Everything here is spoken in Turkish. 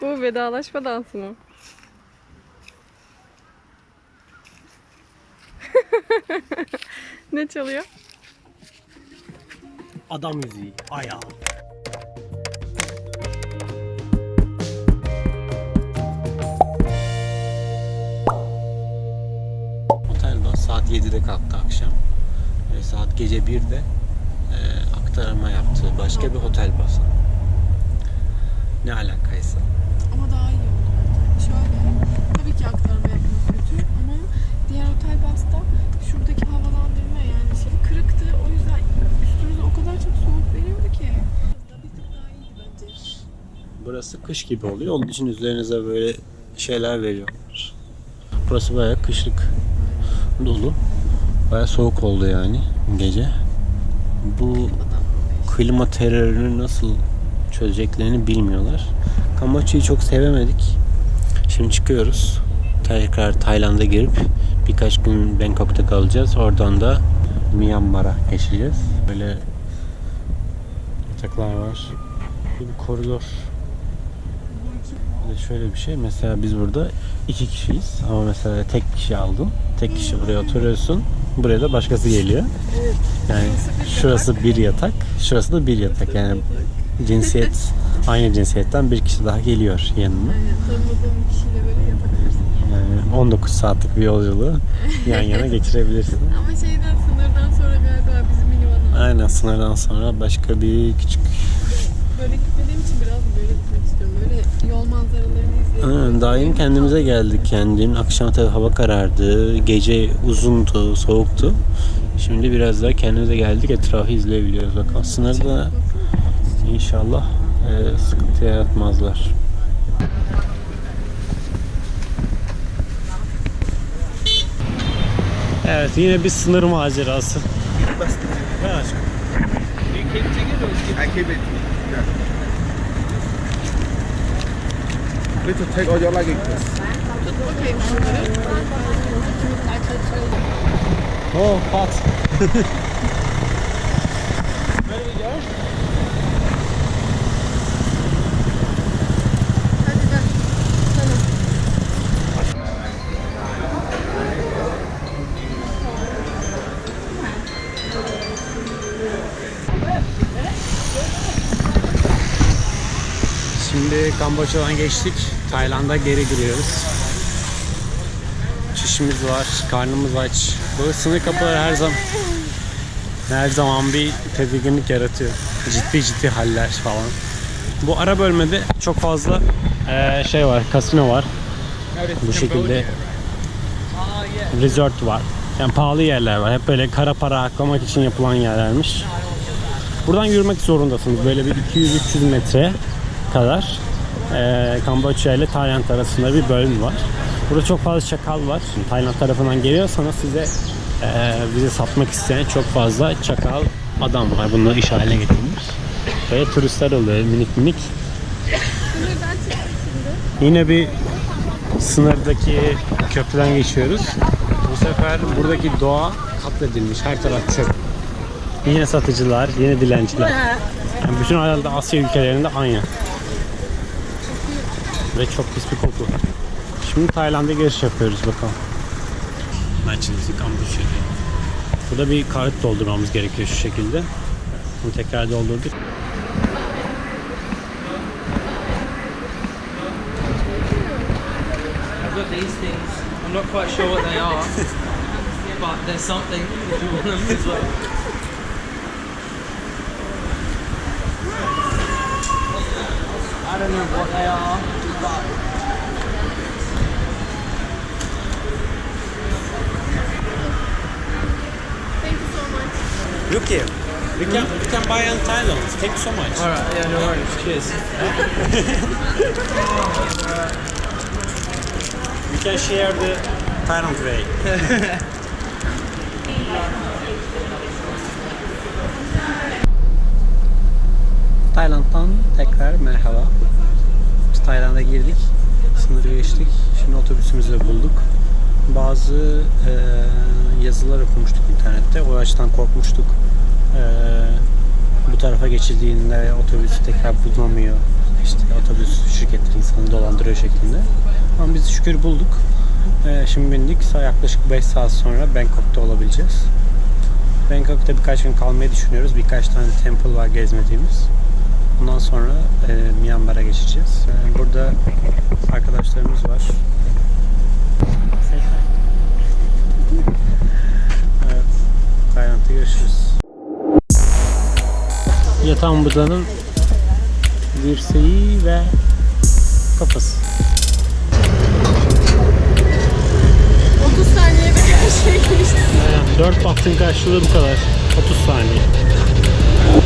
Bu vedalaşma dansı mı? ne çalıyor? Adam müziği. Ayağı. Otel bas saat 7'de kalktı akşam. Ve saat gece 1'de e, aktarma yaptı. Başka bir otel bası. Ne alakaysa. Ama daha iyi oldu bence. Şöyle, tabii ki aktarma yapmak kötü ama diğer otel basta şuradaki havalandırma yani şey kırıktı. O yüzden üstümüze o kadar çok soğuk veriyordu ki. Bir tık daha iyiydi bence. Burası kış gibi oluyor. Onun için üzerinize böyle şeyler veriyorlar. Burası bayağı kışlık dolu. Bayağı soğuk oldu yani gece. Bu klima terörünü nasıl çözeceklerini bilmiyorlar. Kamboçya'yı çok sevemedik. Şimdi çıkıyoruz. Tekrar Tayland'a girip birkaç gün Bangkok'ta kalacağız. Oradan da Myanmar'a geçeceğiz. Böyle yataklar var. Bir koridor. De şöyle bir şey. Mesela biz burada iki kişiyiz. Ama mesela tek kişi aldın. Tek kişi buraya oturuyorsun. Buraya da başkası geliyor. Yani şurası bir yatak, şurası da bir yatak. Yani cinsiyet aynı cinsiyetten bir kişi daha geliyor yanına. Aynen tanımadığım kişiyle böyle yapabilirsin. Yani 19 saatlik bir yolculuğu yan yana geçirebilirsin. Ama şeyden sınırdan sonra galiba bizim minivana. Aynen sınırdan sonra başka bir küçük Böyle gitmediğim için biraz böyle gitmek istiyorum. Böyle yol manzaralarını izleyelim. Yeni kendimize geldik yani dün akşam tabii hava karardı gece uzundu soğuktu şimdi biraz daha kendimize geldik etrafı izleyebiliyoruz bakalım sınırda inşallah e, sıkıntı yaratmazlar. Evet yine bir sınır macerası. Take all your luggage. Oh hot Şimdi Kamboçya'dan geçtik. Tayland'a geri giriyoruz. Çişimiz var, karnımız aç. Böyle sınır kapıları her zaman her zaman bir tedirginlik yaratıyor. Ciddi ciddi haller falan. Bu ara bölmede çok fazla eee, şey var, kasino var. Bu şekilde resort var. Yani pahalı yerler var. Hep böyle kara para aklamak için yapılan yerlermiş. Buradan yürümek zorundasınız. Böyle bir 200-300 metre kadar eee Kamboçya ile Tayland arasında bir bölüm var. Burada çok fazla çakal var. Tayland tarafından geliyorsanız size eee bizi satmak isteyen çok fazla çakal adam var. Bunları iş haline getirmiş. Böyle turistler oluyor minik minik. Şimdi. Yine bir sınırdaki köprüden geçiyoruz. Bu sefer buradaki doğa katledilmiş. Her taraf çöp. Yine satıcılar, yine dilenciler. Yani bütün herhalde Asya ülkelerinde aynı. Ve çok pis bir koku. Şimdi Tayland'a giriş yapıyoruz bakalım. Maçınızı Kamboçya'da. Burada bir kağıt doldurmamız gerekiyor şu şekilde. Bunu tekrar doldurduk. I've got these things. I'm not quite sure what they are, but there's something if you want them as well. I don't know what they are, but Thank you so much. Here. You can, you can buy in Thailand. Thank you so much. all right. Yeah, no worries. Cheers. We can share the Thailand way. Tayland'dan tekrar merhaba. Biz Tayland'a girdik. Sınırı geçtik. Şimdi otobüsümüzü de bulduk. Bazı e, yazılar okumuştuk internette. O açıdan korkmuştuk. E, bu tarafa geçildiğinde otobüs tekrar bulunamıyor. İşte otobüs şirketleri insanı şeklinde. Ama biz şükür bulduk. Ee, şimdi bindik. Yaklaşık 5 saat sonra Bangkok'ta olabileceğiz. Bangkok'ta birkaç gün kalmayı düşünüyoruz. Birkaç tane temple var gezmediğimiz. Ondan sonra e, Myanmar'a geçeceğiz. E, burada arkadaşlarımız var. Yatan budanın dirseği ve kafası. 30 saniyede her şey. Aynen. 4 bahtın karşılığı bu kadar. 30 saniye.